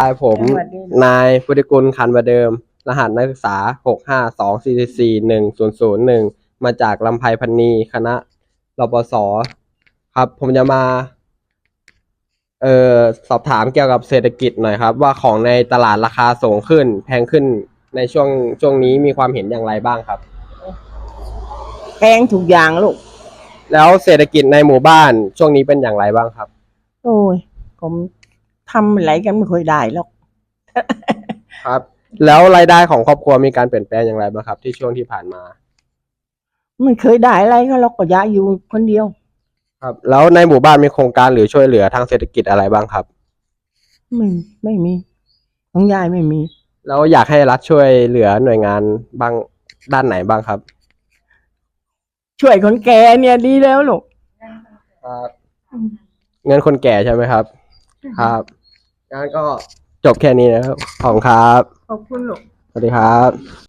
นายผมสวัสดีนายพุทธิกุลคันประเดิม รหัสนักศึกษาหกห้าสองสี่สี่หนึ่งศูนย์ศูนย์หนึ่งมาจากลำไพพันนีคณะรปศครับ ผมจะมา เอ่อสอบถามเกี่ยวกับเศรษฐกิจหน่อยครับ ว่าของในตลาดราคาสูงขึ้น แพงขึ้นในช่วงช่วงนี้มีความเห็นอย่างไรบ้างครับ แพงทุกอย่างลูก แล้วเศรษฐกิจในหมู่บ้านช่วงนี้เป็นอย่างไรบ้างครับ โอ้ยผม ทำอะไรกันไม่ค่อยได้หรอก ครับ แล้วรายได้ของครอบครัวมีการเปลี่ยนแปลงอย่างไรบ้างครับ ที่ช่วงที่ผ่านมา ไม่เคยได้อะไรก็เราก็อยากอยู่คนเดียว ครับ แล้วในหมู่บ้านมีโครงการหรือช่วยเหลือทางเศรษฐกิจอะไรบ้างครับ ไม่ไม่มีของยายไม่มี แล้วอยากให้รัฐช่วยเหลือหน่วยงานบ้างด้านไหนบ้างครับ ช่วยคนแก่เนี่ยดีแล้วลูก ครับ เงินคนแก่ใช่ไหมครับ ครับ งั้นก็จบแค่นี้นะครับ ขอบคุณครับ ขอบคุณลูกสวัสดีครับ